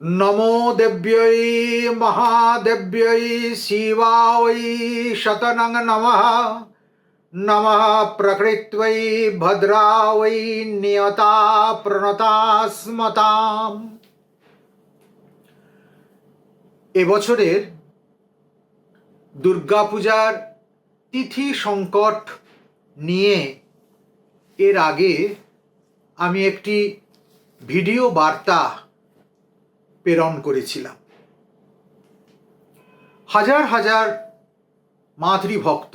নমো দেব্যৈ মহাদেব্যৈ শিবাই শতনং নমঃ নমঃ প্রকৃত্বৈ ভদ্রাওৈ নিয়তা প্রণতা স্মতাম এবছরের দুর্গাপূজার তিথি সংকট নিয়ে এর আগে আমি একটি ভিডিও বার্তা প্রেরণ করেছিলাম। হাজার হাজার মাতৃভক্ত,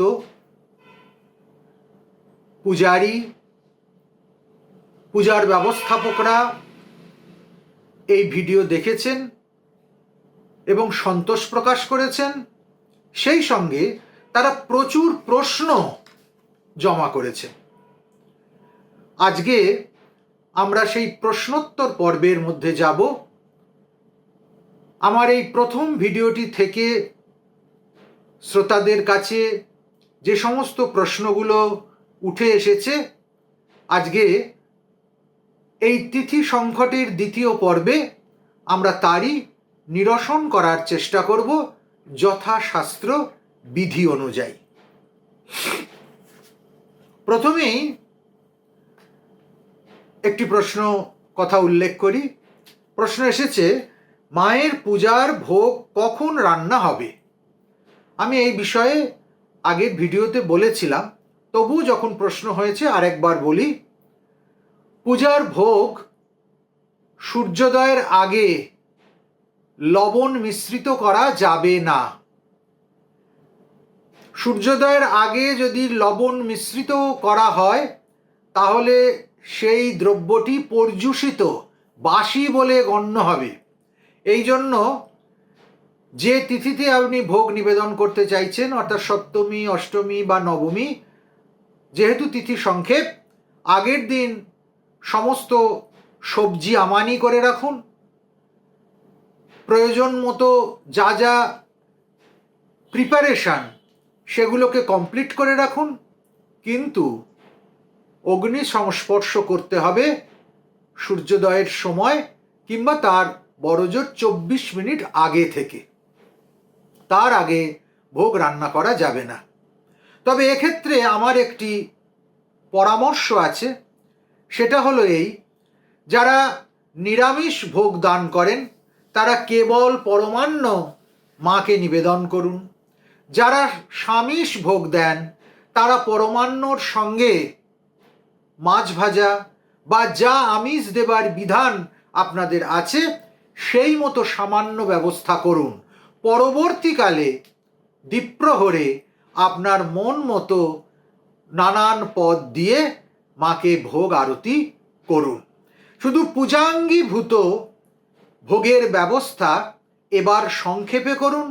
পূজারী, পূজার ব্যবস্থাপকরা এই ভিডিও দেখেছেন এবং সন্তোষ প্রকাশ করেছেন। সেই সঙ্গে তারা প্রচুর প্রশ্ন জমা করেছে আজকে আমরা সেই প্রশ্নোত্তর পর্বের মধ্যে যাব। আমার এই প্রথম ভিডিওটি থেকে শ্রোতাদের কাছে যে সমস্ত প্রশ্নগুলো উঠে এসেছে, আজকে এই তিথি সংকটের দ্বিতীয় পর্বে আমরা তারই নিরসন করার চেষ্টা করব যথাশাস্ত্র বিধি অনুযায়ী। প্রথমেই একটি প্রশ্ন কথা উল্লেখ করি। প্রশ্ন এসেছে মায়ের পূজার ভোগ কখন রান্না হবে? আমি এই বিষয়ে আগের ভিডিওতে বলেছিলাম তবু যখন প্রশ্ন হয়েছে আরেকবার বলি, পূজার ভোগ সূর্যোদয়ের আগে লবণ মিশ্রিত করা যাবে না। সূর্যোদয়ের আগে যদি লবণ মিশ্রিত করা হয়, তাহলে সেই দ্রব্যটি পর্যুষিত বাসি বলে গণ্য হবে। এই জন্য যে তিথিতে আপনি ভোগ নিবেদন করতে চাইছেন, অর্থাৎ সপ্তমী, অষ্টমী বা নবমী, যেহেতু তিথি সংক্ষেপ, আগের দিন সমস্ত সবজি আমানি করে রাখুন। প্রয়োজন মতো যা যা প্রিপারেশান সেগুলোকে কমপ্লিট করে রাখুন। কিন্তু অগ্নি সংস্পর্শ করতে হবে সূর্যোদয়ের সময় কিংবা তার বড়জোর চব্বিশ মিনিট আগে থেকে। তার আগে ভোগ রান্না করা যাবে না। তবে এক্ষেত্রে আমার একটি পরামর্শ আছে। সেটা হলো এই, যারা নিরামিষ ভোগ দান করেন, তারা কেবল পরমান্ন মাকে নিবেদন করুন। যারা স্বামীষ ভোগ দেন, তারা পরমান্নর সঙ্গে মাছ ভাজা বা যা আমিষ দেবার বিধান আপনাদের আছে সেই মতো সামান্য ব্যবস্থা করুন। পরবর্তীকালে দ্বীপ্রহরে আপনার মন মতো নানান পদ দিয়ে মাকে ভোগ আরতি করুন। শুধু পূজাঙ্গীভূত ভোগের ব্যবস্থা এবার সংক্ষেপে করুন,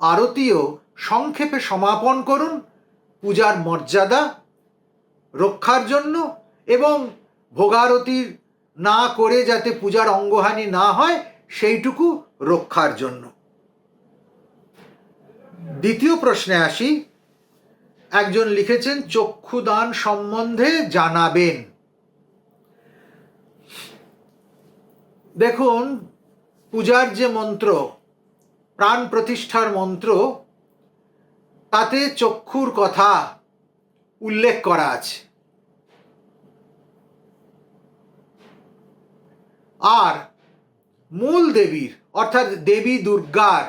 আরতিও সংক্ষেপে সমাপন করুন, পূজার মর্যাদা রক্ষার জন্য এবং ভোগারতির না করে যাতে পূজার অঙ্গহানি না হয় সেইটুকু রক্ষার জন্য। দ্বিতীয় প্রশ্নে আসি। একজন লিখেছেন, চক্ষুদান সম্বন্ধে জানাবেন। দেখুন, পূজার যে মন্ত্র, প্রাণ প্রতিষ্ঠার মন্ত্র, তাতে চক্ষুর কথা উল্লেখ করা আছে। আর মূল দেবীর, অর্থাৎ দেবী দুর্গার,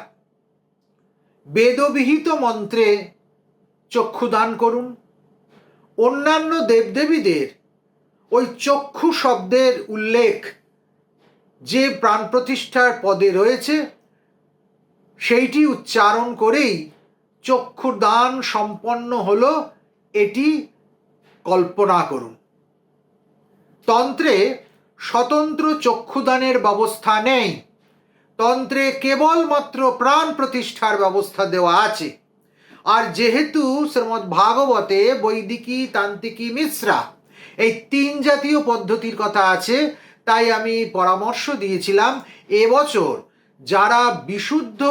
বেদবিহিত মন্ত্রে চক্ষুদান করুন। অন্যান্য দেবদেবীদের ওই চক্ষু শব্দের উল্লেখ যে প্রাণ প্রতিষ্ঠার পদে রয়েছে, সেইটি উচ্চারণ করেই চক্ষুদান সম্পন্ন হলো, এটি কল্পনা করুন। তন্ত্রে স্বতন্ত্র চক্ষুদানের ব্যবস্থা নেই। তন্ত্রে কেবলমাত্র প্রাণ প্রতিষ্ঠার ব্যবস্থা দেওয়া আছে। আর যেহেতু শ্রমৎ ভাগবতে বৈদিকী তান্ত্রিকী মিশ্রা এই তিন জাতীয় পদ্ধতির কথা আছে, তাই আমি পরামর্শ দিয়েছিলাম এবছর যারা বিশুদ্ধ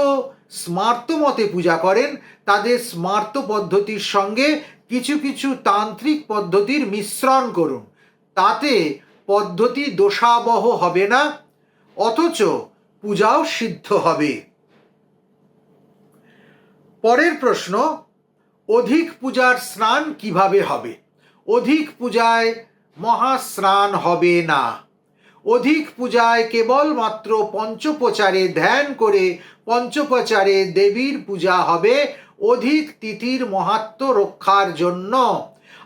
স্মার্ত মতে পূজা করেন, তাদের স্মার্ত পদ্ধতির সঙ্গে কিছু কিছু তান্ত্রিক পদ্ধতির মিশ্রণ করুন। তাতে পদ্ধতি দোষাবহ হবে না, অথচ পূজাও সিদ্ধ হবে। পরের প্রশ্ন, অধিক পূজার স্নান কীভাবে হবে? অধিক পূজায় মহাস্নান হবে না। অধিক পূজায় কেবলমাত্র পঞ্চপ্রচারে ধ্যান করে পঞ্চপ্রচারে দেবীর পূজা হবে, অধিক তিথির মহাত্ম রক্ষার জন্য।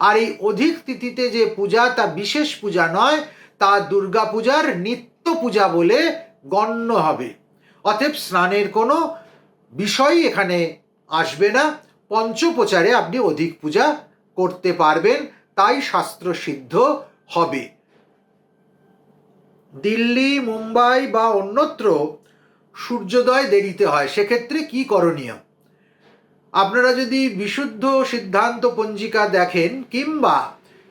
আর এই অধিক তিথিতে যে পূজা, তা বিশেষ পূজা নয়, তা দুর্গা পূজার নিত্য পূজা বলে গণ্য হবে। অতএব স্নানের কোনো বিষয়ই এখানে আসবে না। পঞ্চপ্রচারে আপনি অধিক পূজা করতে পারবেন, তাই শাস্ত্র সিদ্ধ হবে। দিল্লি, মুম্বাই বা অন্যত্র সূর্যোদয় দেরিতে হয়, সেক্ষেত্রে কি করণীয়? আপনারা যদি বিশুদ্ধ সিদ্ধান্ত পঞ্জিকা দেখেন, কিংবা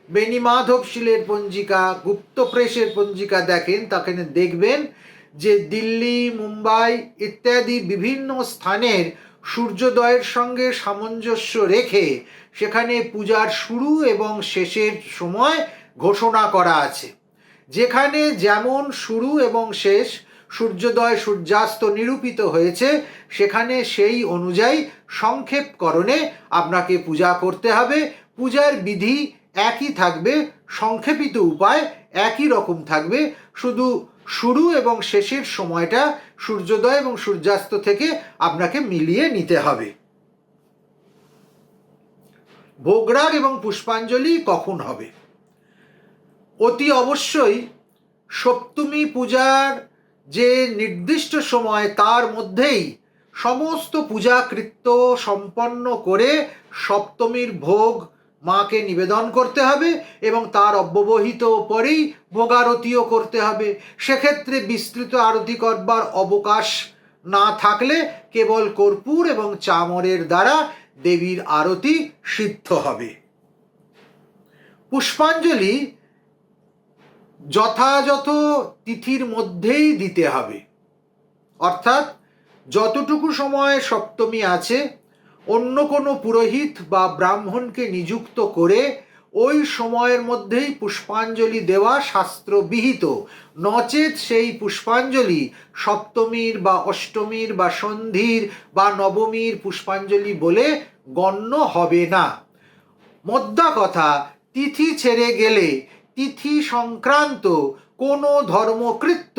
বেনিমাধব শিলের পঞ্জিকা, গুপ্ত প্রেসের পঞ্জিকা দেখেন, তাখানে দেখবেন যে দিল্লি, মুম্বাই ইত্যাদি বিভিন্ন স্থানের সূর্যোদয়ের সঙ্গে সামঞ্জস্য রেখে সেখানে পূজার শুরু এবং শেষের সময় ঘোষণা করা আছে। যেখানে যেমন শুরু এবং শেষ সূর্যোদয় সূর্যাস্ত নিরূপিত হয়েছে, সেখানে সেই অনুযায়ী সংক্ষেপকরণে আপনাকে পূজা করতে হবে। পূজার বিধি একই থাকবে, সংক্ষেপিত উপায় একই রকম থাকবে। শুধু শুরু এবং শেষের সময়টা সূর্যোদয় এবং সূর্যাস্ত থেকে আপনাকে মিলিয়ে নিতে হবে। ভোগরাগ এবং পুষ্পাঞ্জলি কখন হবে? অতি অবশ্যই সপ্তমী পূজার যে নির্দিষ্ট সময় তার মধ্যেই সমস্ত পূজাকৃত্য সম্পন্ন করে সপ্তমীর ভোগ মাকে নিবেদন করতে হবে এবং তার অব্যবহিত পরেই ভোগারতিও করতে হবে। সেক্ষেত্রে বিস্তৃত আরতি করবার অবকাশ না থাকলে কেবল কর্পূর এবং চামরের দ্বারা দেবীর আরতি সিদ্ধ হবে। পুষ্পাঞ্জলি যথাযথ তিথির মধ্যেই দিতে হবে। অর্থাৎ যতটুকু সময় সপ্তমী আছে, অন্য কোনো পুরোহিত বা ব্রাহ্মণকে নিযুক্ত করে ওই সময়ের মধ্যেই পুষ্পাঞ্জলি দেওয়া শাস্ত্রবিহিত। নচেত সেই পুষ্পাঞ্জলি সপ্তমীর বা অষ্টমীর বা সন্ধির বা নবমীর পুষ্পাঞ্জলি বলে গণ্য হবে না। মোদ্দা কথা, তিথি ছেড়ে গেলে তিথি সংক্রান্ত কোনো ধর্মকৃত্য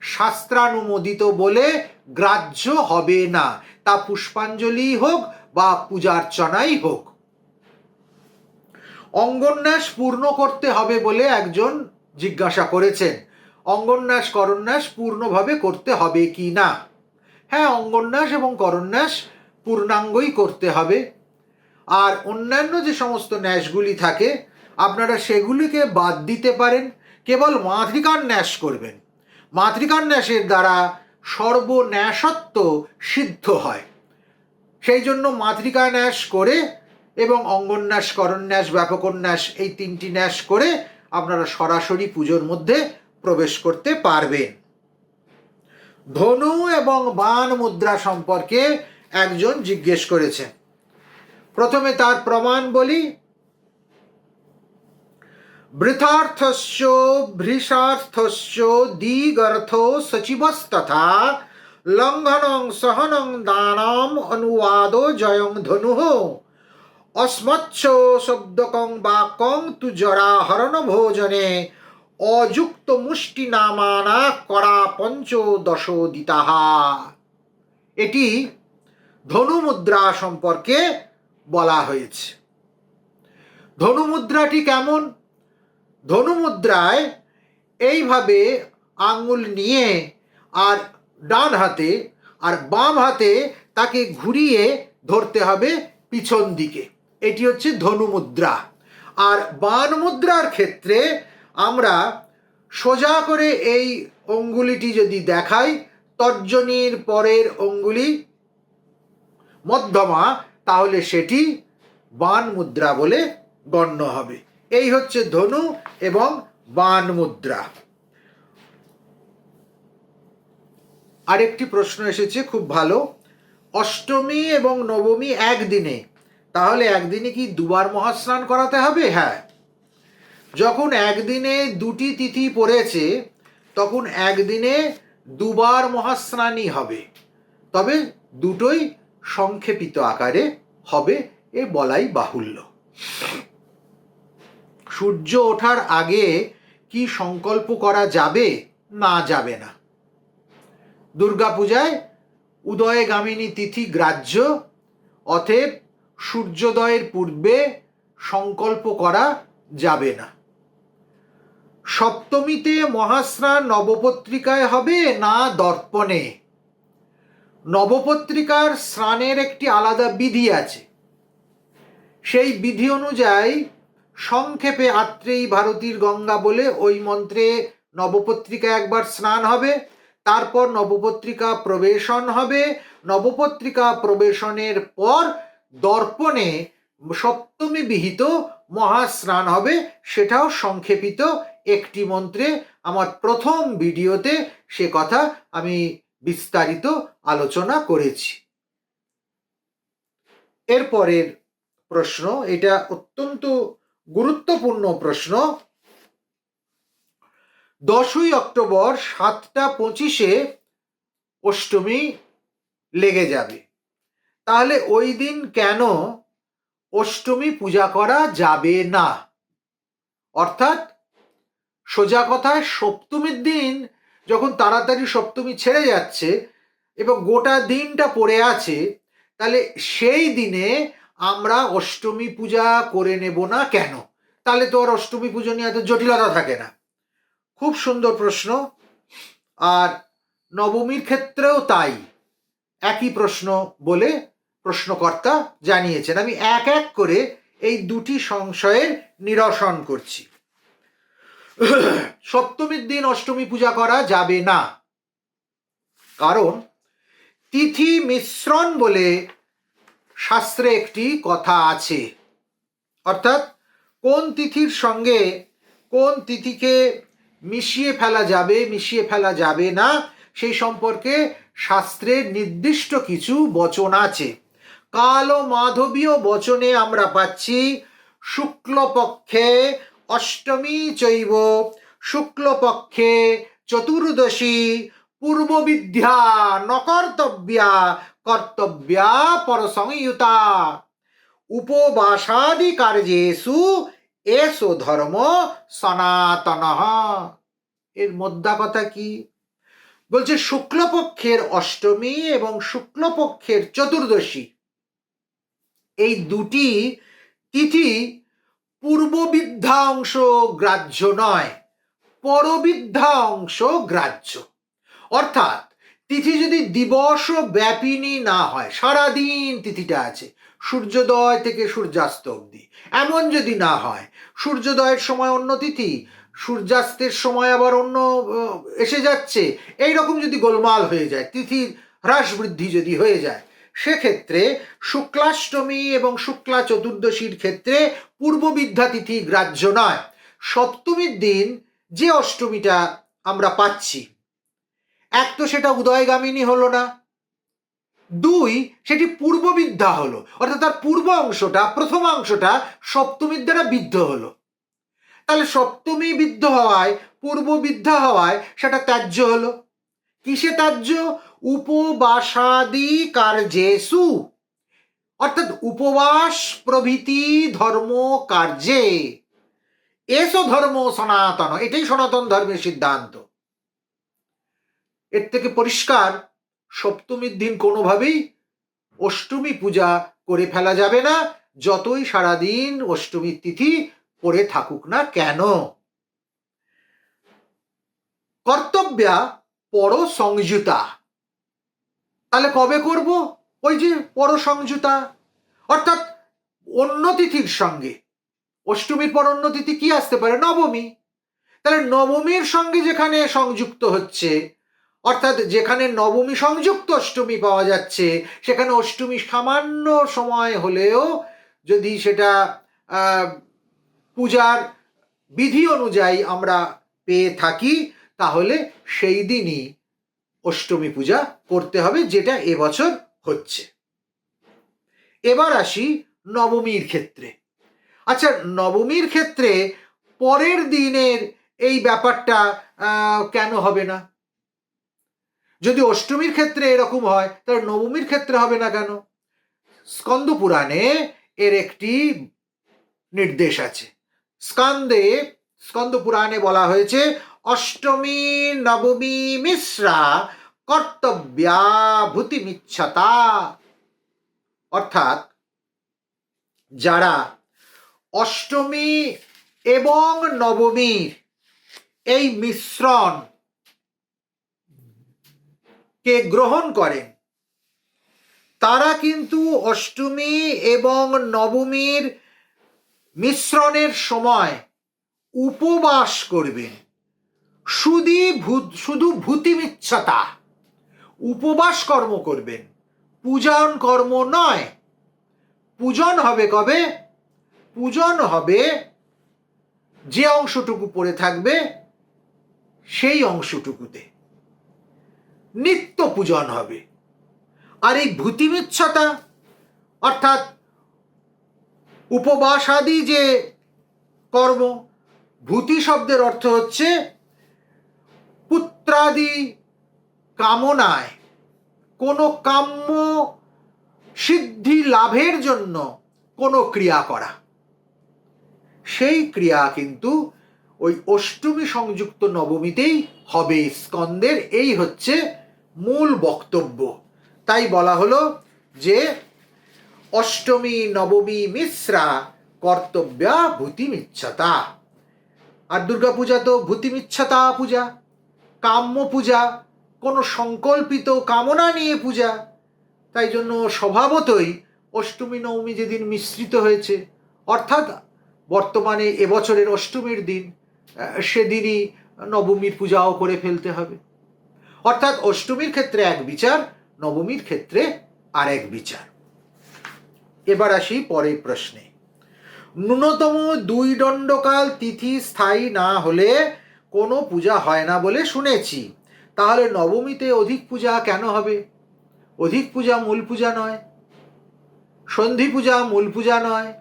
শাস্ত্রানুমোদিত বলে গ্রাহ্য হবে না। তা পুষ্পাঞ্জলি হোক বা পূজার্চনাই হোক। অঙ্গন্যাস পূর্ণ করতে হবে বলে একজন জিজ্ঞাসা করেছেন। অঙ্গন্যাস, করন্যাস পূর্ণভাবে করতে হবে কি না? হ্যাঁ অঙ্গন্যাস এবং করন্যাস পূর্ণাঙ্গই করতে হবে। আর অন্যান্য যে সমস্ত ন্যাসগুলি থাকে আপনারা সেগুলিকে বাদ দিতে পারেন, কেবল মাতৃকার ন্যাস করবেন। মাতৃকার ন্যাসের দ্বারা সর্বন্যাসত্ব সিদ্ধ হয়। সেই জন্য মাতৃকা ন্যাস করে এবং অঙ্গন্যাস, করন্যাস, ব্যাপকন্যাস এই তিনটি ন্যাস করে আপনারা সরাসরি পুজোর মধ্যে প্রবেশ করতে পারবেন। ধনু এবং বান মুদ্রা সম্পর্কে একজন জিজ্ঞেস করেছেন। প্রথমে তার প্রমাণ বলি বৃথার্থস্য ভৃষার্থস্য দিগর্থ সচিবস্তথা লঙ্ঘনং সহনং দানম অনুবাদ জয়ং ধনু অস্মচ্ছ শব্দকং বাক্যং তু জরাহরণ ভোজনে অযুক্ত মুষ্টি নামানা করা পঞ্চদশোদিতাহা এটি ধনুমুদ্রা সম্পর্কে বলা হয়েছে। ধনুমুদ্রাটি কেমন? ধনুমুদ্রায় এইভাবে আঙুল নিয়ে আর ডান হাতে আর বাম হাতে তাকে ঘুরিয়ে ধরতে হবে পিছন দিকে। এটি হচ্ছে ধনুমুদ্রা। আর বান মুদ্রার ক্ষেত্রে আমরা সোজা করে এই অঙ্গুলিটি যদি দেখাই, তর্জনীর পরের অঙ্গুলি মধ্যমা, তাহলে সেটি বান মুদ্রা বলে গণ্য হবে। এই হচ্ছে ধনু এবং বান মুদ্রা আরেকটি প্রশ্ন এসেছে, খুব ভালো। অষ্টমী এবং নবমী একদিনে, তাহলে একদিনে কি দুবার মহাস্নান করাতে হবে? হ্যাঁ। যখন একদিনে দুটি তিথি পড়েছে, তখন একদিনে দুবার মহাস্নানই হবে। তবে দুটোই সংক্ষেপিত আকারে হবে, এ বলাই বাহুল্য। সূর্য ওঠার আগে কি সংকল্প করা যাবে? না যাবে না। দুর্গাপূজায় উদয়গামিনী তিথি গ্রাহ্য, অতএব সূর্যোদয়ের পূর্বে সংকল্প করা যাবে না। সপ্তমীতে মহাস্নান নবপত্রিকায় হবে না দর্পণে? নবপত্রিকার স্নানের একটি আলাদা বিধি আছে। সেই বিধি অনুযায়ী সংক্ষেপে আত্রেই ভারতীর গঙ্গা বলে ওই মন্ত্রে নবপত্রিকা একবার স্নান হবে, তারপর নবপত্রিকা প্রবেশন হবে। নবপত্রিকা প্রবেশনের পর দর্পণে সপ্তমী বিহিত মহাস্নান হবে, সেটাও সংক্ষেপিত একটি মন্ত্রে। আমার প্রথম ভিডিওতে সে কথা আমি বিস্তারিত আলোচনা করেছি। এরপরের প্রশ্ন, এটা অত্যন্ত গুরুত্বপূর্ণ প্রশ্ন। দশই অক্টোবর সাতটা পঁচিশে অষ্টমী লেগে যাবে। তাহলে ওই দিন কেন অষ্টমী পূজা করা যাবে না? অর্থাৎ সোজা কথায় সপ্তমীর দিন যখন তাড়াতাড়ি সপ্তমী ছেড়ে যাচ্ছে এবং গোটা দিনটা পড়ে আছে, তাহলে সেই দিনে আমরা অষ্টমী পূজা করে নেব না কেন? তাহলে তো আর অষ্টমী পুজো নিয়ে এত জটিলতা থাকে না। খুব সুন্দর প্রশ্ন। আর নবমীর ক্ষেত্রেও তাই। একই প্রশ্ন বলে প্রশ্নকর্তা জানিয়েছেন। আমি এক এক করে এই দুটি সংশয়ের নিরসন করছি। সপ্তমীর দিন অষ্টমী পূজা করা যাবে না। কারণ তিথি মিশ্রণ বলে শাস্ত্রে একটি কথা আছে। অর্থাৎ, কোন তিথির সঙ্গে কোন তিথিকে মিশিয়ে ফেলা যাবে, মিশিয়ে ফেলা যাবে না, সেই সম্পর্কে শাস্ত্রের নির্দিষ্ট কিছু বচন আছে। কাল ও মাধবীয় বচনে আমরা পাচ্ছি, শুক্লপক্ষে অষ্টমী চৈব, শুক্লপক্ষে চতুর্দশী, পূর্ববিদ্যা নকর্তব্যা কর্তব্যা পরসংয়ুতা। উপবাসাদি কার্যেষু এসো ধর্ম সনাতন। এর মোদ্দা কথা কি? বলছে শুক্লপক্ষের অষ্টমী এবং শুক্লপক্ষের চতুর্দশী। এই দুটি তিথি পূর্ববিদ্ধা অংশ গ্রাহ্য নয় পরবিদ্ধা অংশ গ্রাহ্য। অর্থাৎ তিথি যদি দিবস ব্যাপিনী না হয়, সারাদিন তিথিটা আছে, সূর্যোদয় থেকে সূর্যাস্ত অবধি। এমন যদি না হয়, সূর্যোদয়ের সময় অন্য তিথি, সূর্যাস্তের সময় আবার অন্য এসে যাচ্ছে এই রকম যদি গোলমাল হয়ে যায়, তিথির হ্রাস বৃদ্ধি যদি হয়ে যায়, সেক্ষেত্রে শুক্লাষ্টমী এবং শুক্লা চতুর্দশীর ক্ষেত্রে পূর্ববিদ্যা তিথি গ্রাহ্য নয়। সপ্তমীর দিন যে অষ্টমীটা আমরা পাচ্ছি এক তো সেটা উদয়গামিনী হলো না। দুই, সেটি পূর্ববিদ্যা হলো। অর্থাৎ তার পূর্ব অংশটা, প্রথম অংশটা সপ্তমীর দ্বারা বিদ্ধ হলো। তাহলে সপ্তমী বিদ্ধ হওয়ায় পূর্ব বিদ্যা হওয়ায় সেটা ত্যায্য হলো। কিসে ত্যায্য? উপবাসাদি কার্যেসু অর্থাৎ উপবাস প্রভৃতি ধর্ম কার্যে। এসো ধর্ম সনাতন। এটাই সনাতন ধর্মের সিদ্ধান্ত। এর থেকে পরিষ্কার, সপ্তমীর দিন কোনোভাবেই অষ্টমী পূজা করে ফেলা যাবে না, যতই সারাদিন অষ্টমীর তিথি পড়ে থাকুক না কেন। কর্তব্যা পর সংযুতা তাহলে কবে করব? ওই যে পর সংযুতা অর্থাৎ অন্য তিথির সঙ্গে। অষ্টমীর পর অন্য তিথি কি আসতে পারে? নবমী। তাহলে নবমীর সঙ্গে যেখানে সংযুক্ত হচ্ছে অর্থাৎ যেখানে নবমী সংযুক্ত অষ্টমী পাওয়া যাচ্ছে, সেখানে অষ্টমী সামান্য সময় হলেও যদি সেটা পূজার বিধি অনুযায়ী আমরা পেয়ে থাকি, তাহলে সেই দিনই অষ্টমী পূজা করতে হবে, যেটা এবছর হচ্ছে। এবার আসি নবমীর ক্ষেত্রে। আচ্ছা নবমীর ক্ষেত্রে পরের দিনের এই ব্যাপারটা কেন হবে না? যদি অষ্টমীর ক্ষেত্রে এরকম হয়, তাহলে নবমীর ক্ষেত্রে হবে না কেন? স্কন্দ পুরাণে এর একটি নির্দেশ আছে। স্কন্দে, স্কন্দ পুরাণে বলা হয়েছে, অষ্টমী, নবমী মিশ্রা কর্তব্যাভূতিমিচ্ছতা অর্থাৎ যারা অষ্টমী এবং নবমীর এই মিশ্রণ কে গ্রহণ করেন তারা কিন্তু অষ্টমী এবং নবমীর মিশ্রণের সময় উপবাস করবেন শুধু শুধু ভূতিমিচ্ছতা। উপবাস কর্ম করবেন পূজন কর্ম নয়। পূজন হবে কবে? পূজন হবে যে অংশটুকু পড়ে থাকবে, সেই অংশটুকুতে। নিত্য পূজন হবে। আর এই ভূতিমিচ্ছতা অর্থাৎ উপবাসাদি যে কর্ম, ভূতি শব্দের অর্থ হচ্ছে পুত্রাদি কামনায়। কোনো কাম্য সিদ্ধি লাভের জন্য কোনো ক্রিয়া করা। সেই ক্রিয়া কিন্তু ওই অষ্টমী সংযুক্ত নবমীতেই হবে স্কন্দের এই হচ্ছে মূল বক্তব্য। তাই বলা হলো যে, অষ্টমী, নবমী মিশ্রা কর্তব্যা ভূতিমিচ্ছতা। আর দুর্গাপূজা তো ভূতিমিচ্ছতা পূজা কাম্য পূজা কোনো সংকল্পিত কামনা নিয়ে পূজা। তাই জন্য স্বভাবতই অষ্টমী, নবমী যেদিন মিশ্রিত হয়েছে, অর্থাৎ বর্তমানে এবছরের অষ্টমীর দিন সেদিনই নবমীর পূজাও করে ফেলতে হবে। অর্থাৎ অষ্টমীর ক্ষেত্রে এক বিচার, নবমীর ক্ষেত্রে আর এক বিচার। এবার আসি পরের প্রশ্নে। ন্যূনতম দুই দণ্ডকাল তিথি স্থায়ী না হলে কোনো পূজা হয় না বলে শুনেছি। তাহলে নবমীতে অধিক পূজা কেন হবে? অধিক পূজা মূল পূজা নয়। সন্ধি পূজা মূল পূজা নয়।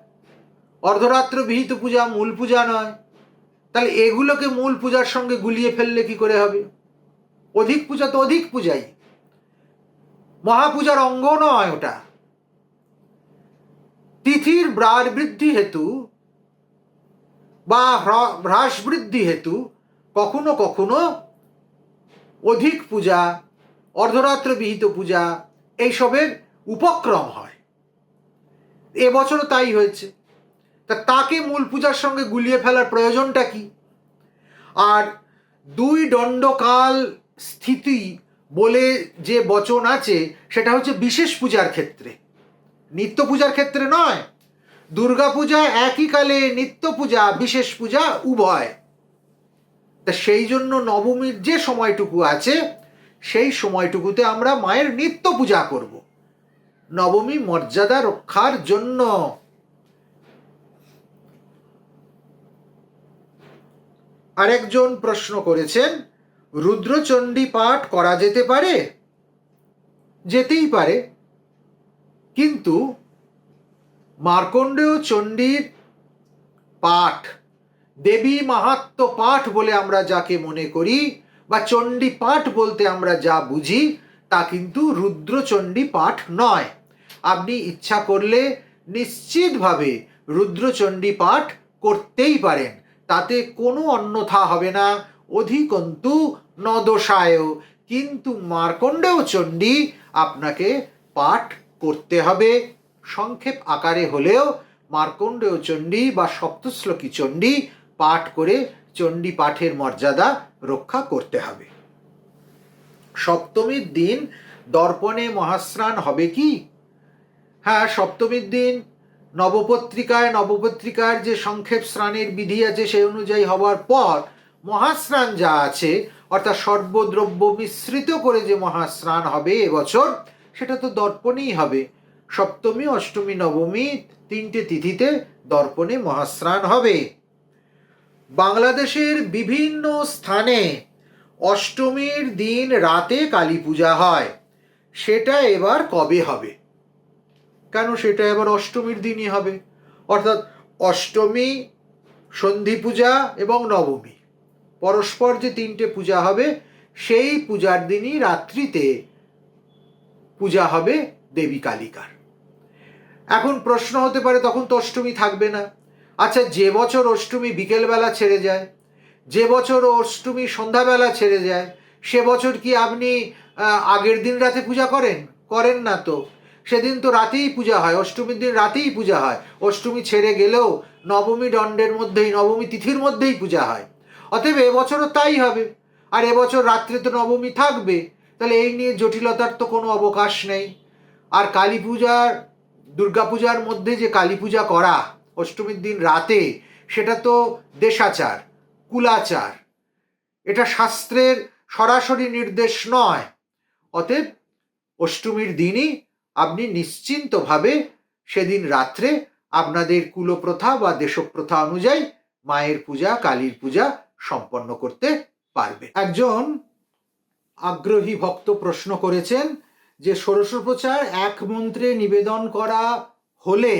অর্ধরাত্র বিহিত পূজা মূল পূজা নয়। তাহলে এগুলোকে মূল পূজার সঙ্গে গুলিয়ে ফেললে কি করে হবে? অধিক পূজা তো অধিক পূজাই। মহাপূজার অঙ্গ নয় ওটা। তিথির ব্রার বৃদ্ধি হেতু বা হ্রাস বৃদ্ধি হেতু কখনো কখনো অধিক পূজা, অর্ধরাত্র বিহিত পূজা এইসবের উপক্রম হয়। এবছরও তাই হয়েছে। তা তাকে মূল পূজার সঙ্গে গুলিয়ে ফেলার প্রয়োজনটা কি? আর দুই দণ্ডকাল স্থিতি বলে যে বচন আছে, সেটা হচ্ছে বিশেষ পূজার ক্ষেত্রে। নিত্য পূজার ক্ষেত্রে নয়। দুর্গা পূজা একই কালে নিত্য পূজা, বিশেষ পূজা উভয়। তা সেই জন্য নবমীর যে সময়টুকু আছে, সেই সময়টুকুতে আমরা মায়ের নিত্য পূজা করব। নবমী মর্যাদা রক্ষার জন্য। আরেকজন প্রশ্ন করেছেন রুদ্রচণ্ডী পাঠ করা যেতে পারে? যেতেই পারে। কিন্তু মার্কণ্ডেয় চণ্ডীর পাঠ, দেবী মাহাত্ম পাঠ বলে আমরা যাকে মনে করি বা চণ্ডী পাঠ বলতে আমরা যা বুঝি, তা কিন্তু রুদ্রচণ্ডী পাঠ নয়। আপনি ইচ্ছা করলে নিশ্চিতভাবে রুদ্রচণ্ডী পাঠ করতেই পারেন। তাতে কোনো অন্যথা হবে না। অধিকন্তু নদোষায় কিন্তু মার্কণ্ডেয় চণ্ডী আপনাকে পাঠ করতে হবে। সংক্ষেপ আকারে হলেও মার্কণ্ডেয় চণ্ডী বা সপ্তশ্লোকী চণ্ডী পাঠ করে চণ্ডী পাঠের মর্যাদা রক্ষা করতে হবে। সপ্তমীর দিন দর্পণে মহাস্নান হবে কি? হ্যাঁ সপ্তমীর দিন নবপত্রিকায় নবপত্রিকার যে সংক্ষেপ স্নানের বিধি আছে সেই অনুযায়ী হওয়ার পর মহাস্নান যা আছে, অর্থাৎ সর্বদ্রব্য মিশ্রিত করে যে মহাস্নান হবে এবছর, সেটা তো দর্পণেই হবে। সপ্তমী, অষ্টমী, নবমী তিনটে তিথিতে দর্পণে মহাস্নান হবে। বাংলাদেশের বিভিন্ন স্থানে অষ্টমীর দিন রাতে কালী পূজা হয়। সেটা এবার কবে হবে? কেন সেটা এবার অষ্টমীর দিনই হবে? অর্থাৎ অষ্টমী, সন্ধি পূজা এবং নবমী। পরস্পর যে তিনটে পূজা হবে, সেই পূজার দিনই রাত্রিতে পূজা হবে দেবী কালিকার। এখন প্রশ্ন হতে পারে, তখন তো অষ্টমী থাকবে না। আচ্ছা যে বছর অষ্টমী বিকেলবেলা ছেড়ে যায়, যে বছর অষ্টমী সন্ধ্যাবেলা ছেড়ে যায়, সে বছর কি আপনি আগের দিন রাতে পূজা করেন? করেন না তো। সেদিন তো রাতেই পূজা হয়, অষ্টমীর দিন রাতেই পূজা হয়। অষ্টমী ছেড়ে গেলেও নবমী দণ্ডের মধ্যেই, নবমী তিথির মধ্যেই পূজা হয়। অতএব এবছরও তাই হবে। আর এবছর রাত্রে তো নবমী থাকবে, তাহলে এই নিয়ে জটিলতার তো কোনো অবকাশ নেই। আর কালী পূজার দুর্গাপূজার মধ্যে যে কালী পূজা করা, অষ্টমীর দিন রাতে, সেটা তো দেশাচার, কুলাচার। এটা শাস্ত্রের সরাসরি নির্দেশ নয়। অতএব অষ্টমীর দিনই আপনি নিশ্চিন্তভাবে সেদিন রাত্রে আপনাদের কুলপ্রথা বা দেশপ্রথা অনুযায়ী মায়ের পূজা, কালীর পূজা সম্পন্ন করতে পারবে। একজন আগ্রহী ভক্ত প্রশ্ন করেছেন যে ষোড়শোপচার এক মন্ত্রে নিবেদন করা হলে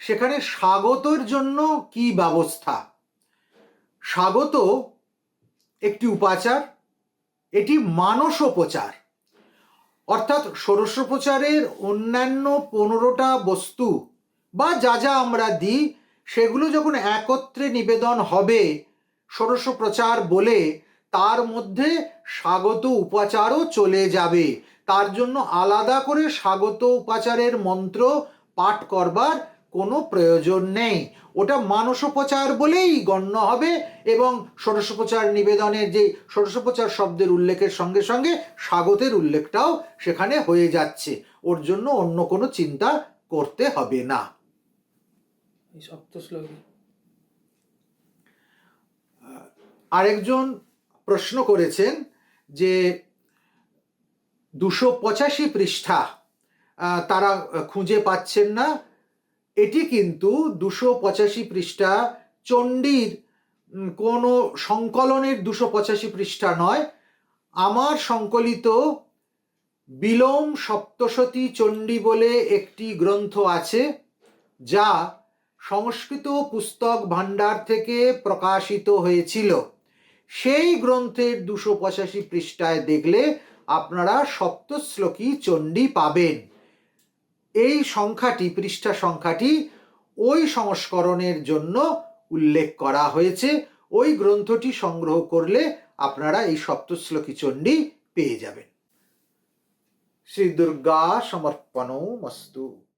সেখানে স্বাগতর জন্য কি ব্যবস্থা? স্বাগত একটি উপাচার, এটি মানসোপচার অর্থাৎ ষোড়শোপচারের অন্যান্য পনেরোটা বস্তু বা যা যা আমরা দিই, সেগুলো যখন একত্রে নিবেদন হবে ষোড়শোপচার বলে তার মধ্যে স্বাগত উপাচারও চলে যাবে। তার জন্য আলাদা করে স্বাগত উপাচারের মন্ত্র পাঠ করবার কোনো প্রয়োজন নেই। ওটা মানসোপচার বলেই গণ্য হবে এবং ষোড়শোপচার নিবেদনের যে ষোড়শোপচার শব্দের উল্লেখের সঙ্গে সঙ্গে স্বাগতের উল্লেখটাও সেখানে হয়ে যাচ্ছে। ওর জন্য অন্য কোনো চিন্তা করতে হবে না। এই আরেকজন প্রশ্ন করেছেন যে দুশো পঁচাশি পৃষ্ঠা তারা খুঁজে পাচ্ছেন না। এটি কিন্তু দুশো পঁচাশি পৃষ্ঠা চণ্ডীর কোনো সংকলনের দুশো পঁচাশি পৃষ্ঠা নয়। আমার সংকলিত বিলোম সপ্তশতী চণ্ডী বলে একটি গ্রন্থ আছে, যা সংস্কৃত পুস্তক ভাণ্ডার থেকে প্রকাশিত হয়েছিল। সেই গ্রন্থের দুশো পঁচাশি পৃষ্ঠায় দেখলে আপনারা সপ্তশ্লোকী চণ্ডী পাবেন। এই সংখ্যাটি, পৃষ্ঠা সংখ্যাটি ওই সংস্করণের জন্য উল্লেখ করা হয়েছে। ওই গ্রন্থটি সংগ্রহ করলে আপনারা এই সপ্তশ্লোকী চণ্ডী পেয়ে যাবেন। শ্রী দুর্গা সমর্পণ মস্তু।